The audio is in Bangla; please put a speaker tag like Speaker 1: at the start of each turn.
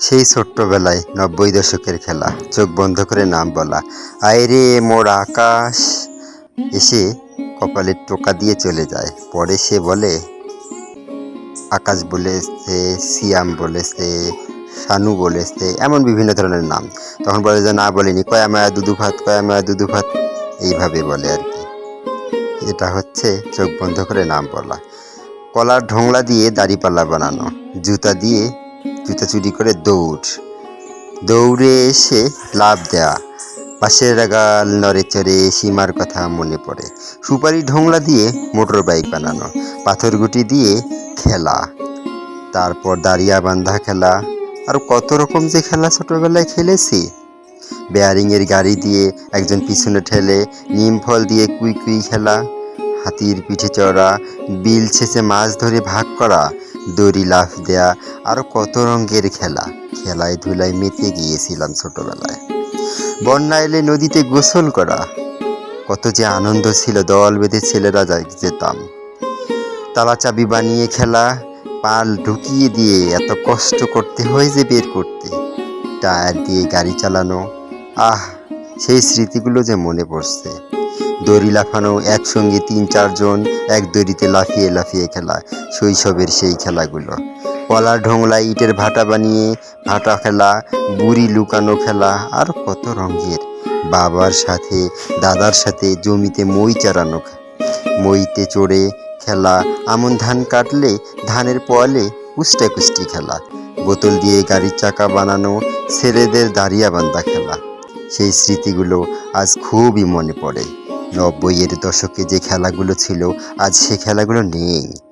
Speaker 1: সেই ছোট্টবেলায় নব্বই দশকের খেলা, চোখ বন্ধ করে নাম বলা। আয়রে মোর আকাশ। এসে কপালে টোকা দিয়ে চলে যায়। পরে সে বলে, আকাশ বলেছে, সিয়াম বলেছে, শানু বলেছে, এমন বিভিন্ন ধরনের নাম। তখন বলে যে, না বলেনি। কয়া মায়া দুদু ভাত, কয়া মায়া দুদু ভাত। এইভাবে বলে আর কি। এটা হচ্ছে চোখ বন্ধ করে নাম বলা। কলার ঢোংলা দিয়ে দাড়িপাল্লা বানানো। জুতা দিয়ে জুতা চুরি করে দৌড়। দৌড়ে এসে লাভ দেয়া। পাশের গাল নড়ে চড়ে সীমার কথা মনে পড়ে। সুপারি ঢোংলা দিয়ে মোটর বাইক বানানো পাথরগুটি দিয়ে খেলা। তারপর দাঁড়িয়া বান্ধা খেলা। আর কত রকম যে খেলা ছোটোবেলায় খেলেছি। বেয়ারিংয়ের গাড়ি দিয়ে একজন পিছনে ঠেলে, নিম ফল দিয়ে কুই কুই খেলা। হাতির পিঠে চড়া, বিল ছেঁচে মাছ ধরে ভাগ করা দড়ি লাফ দেয়া আরও কত রঙের খেলা। খেলায় ধুলায় মেতে গিয়েছিলাম ছোটবেলায়। বন্যা এলে নদীতে গোসল করা। কত যে আনন্দ ছিল, দল বেঁধে ছেলেরা যেতাম। তালা চাবি বানিয়ে খেলা, পাল ঢুকিয়ে দিয়ে এত কষ্ট করতে হয় যে বের করতে। টায়ার দিয়ে গাড়ি চালানো, আহ, সেই স্মৃতিগুলো যে মনে পড়ছে। দড়ি লাফানো একসঙ্গে তিন চারজন এক দড়িতে লাফিয়ে লাফিয়ে খেলা, শৈশবের সেই খেলাগুলো। কলার ঢোংলায় ইটের ভাটা বানিয়ে ভাটা খেলা বুড়ি লুকানো খেলা, আর কত রঙের। বাবার সাথে, দাদার সাথে জমিতে মই চারানো মইতে চড়ে খেলা, আমন ধান কাটলে ধানের পোয়ালে কুষ্টা কুষ্টি খেলা, বোতল দিয়ে গাড়ির চাকা বানানো, ছেলেদের দাঁড়িয়া বান্ধা খেলা। সেই স্মৃতিগুলো আজ খুবই মনে পড়ে। নব্বইয়ের দশকে যে খেলাগুলো ছিল আজ সে খেলাগুলো নেই।